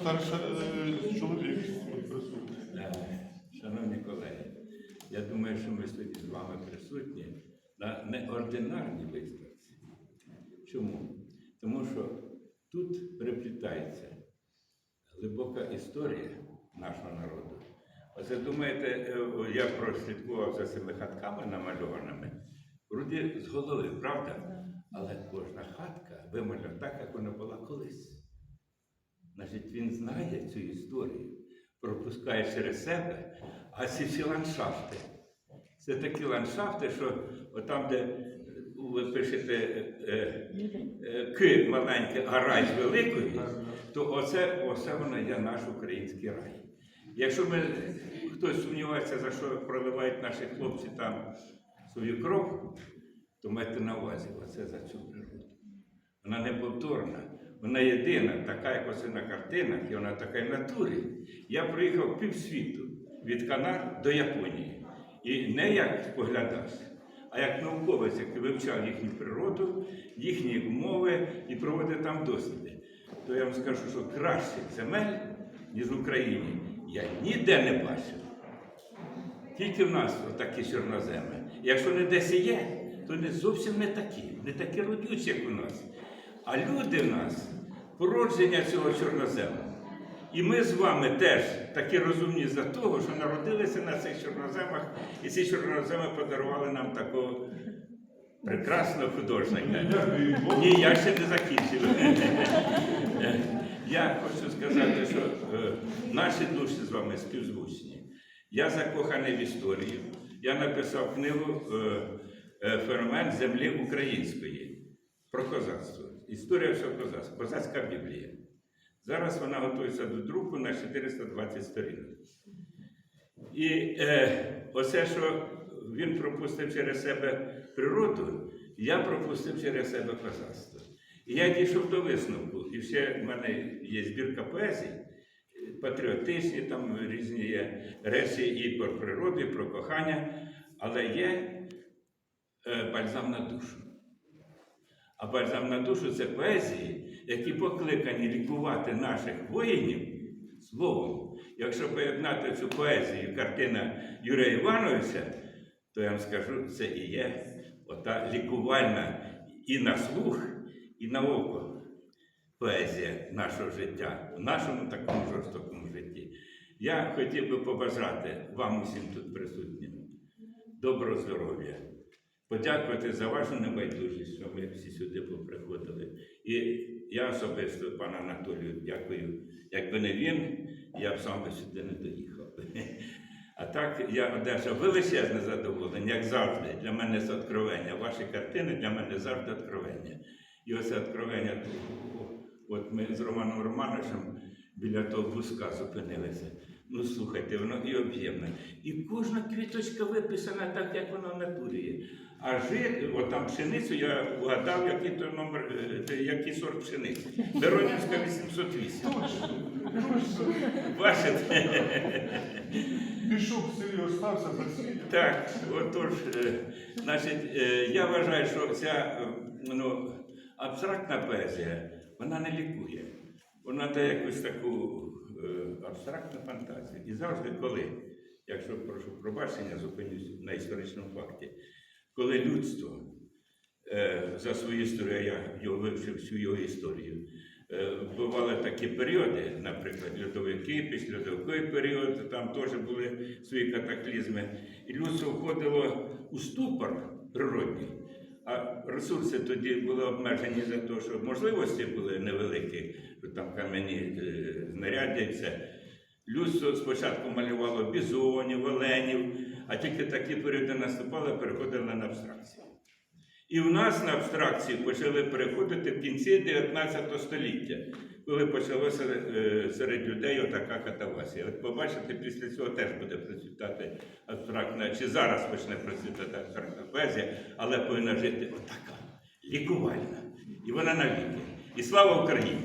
старший е, чоловік присутній. Е, Шановні колеги, я думаю, що ми сьогодні з вами присутні на неординарній виставці. Чому? Тому що тут переплітається глибока історія нашого народу. Оце думаєте, е, я прослідкував за цими хатками намальованими. Вроді з голови, правда? Але кожна хатка вимальована так, як вона була колись. Значить, він знає цю історію, пропускає через себе, а ці всі ландшафти. Це такі ландшафти, що отам, де е, ви пишете е, е, К маленьке, а рай з великої, то оце, оце воно є наш український рай. Якщо ми, хтось сумнівається, за що проливають наші хлопці там свою кров, то майте на увазі, оце за цю природу. Вона неповторна, вона єдина, така, як оце на картинах, і вона така в натурі. Я приїхав півсвіту від Канар до Японії. І не як споглядач, а як науковець, який вивчав їхню природу, їхні умови і проводив там досліди. То я вам скажу, що кращих земель, ніж в Україні, я ніде не бачив. Тільки в нас такі чорноземи. Якщо не десь є, то не зовсім не такі, не такі родючі, як у нас. А люди в нас породження цього чорнозему. І ми з вами теж такі розумні за того, що народилися на цих чорноземах, і ці чорноземи подарували нам такого прекрасного художника. Ні, я ще не закінчив. Я хочу сказати, що е, наші душі з вами співзвучні. Я закоханий в історію. Я написав книгу е, е, Феномен землі української про козацтво. Історія всього козацтва, козацька Біблія. Зараз вона готується до друку на 420 сторінок. І е, оце, що він пропустив через себе природу, я пропустив через себе козацтво. І я дійшов до висновку. І ще в мене є збірка поезій, патріотичні, там різні є речі і про природу, і про кохання, але є е, бальзам на душу. А бальзам на душу це поезії, які покликані лікувати наших воїнів словом. Якщо поєднати цю поезію, картина Юрія Івановича, то я вам скажу, це і є ота лікувальна і на слух, і на око поезія нашого життя, в нашому такому жорстокому житті. Я хотів би побажати вам усім тут присутнім доброго здоров'я, подякувати за вашу небайдужість, що ми всі сюди поприходили. І я особисто, пану Анатолію, дякую. Якби не він, я б сам би сюди не доїхав. А так я одержав величезне задоволення, як завжди. Для мене це откровення. Ваші картини для мене завжди откровення. І оце откровення, от ми з Романом Романовичем біля того вузка зупинилися. Ну слухайте, воно і об'ємне. І кожна квіточка виписана так, як вона в натурі є. А жит, от там пшеницю я вгадав, який то номер, е, який сорт пшениці. Миронівська 808. Бачите? Пішов в селі, остався селі. Так, отож, е, значить, е, я вважаю, що ця е, ну, абстрактна поезія, вона не лікує. Вона дає якусь таку е, абстрактну фантазію. І завжди, коли, якщо прошу пробачення, зупинюсь на історичному факті, коли людство е, за свою історію, я його вивчив всю його історію. е, Бували такі періоди, наприклад, льодовики, післядовий період, там теж були свої катаклізми. І людство входило у ступор природній. А ресурси тоді були обмежені за те, що можливості були невеликі, що там кам'яні знарядяться. і все. Людство спочатку малювало бізонів, оленів, а тільки такі періоди наступали, переходили на абстракцію. І в нас на абстракції почали переходити в кінці 19 століття, коли почалося е, серед людей отака катавасія. От побачите, після цього теж буде процвітати абстрактна, чи зараз почне процвітати абстрактна поезія, але повинна жити отака, лікувальна. І вона навіки. І слава Україні!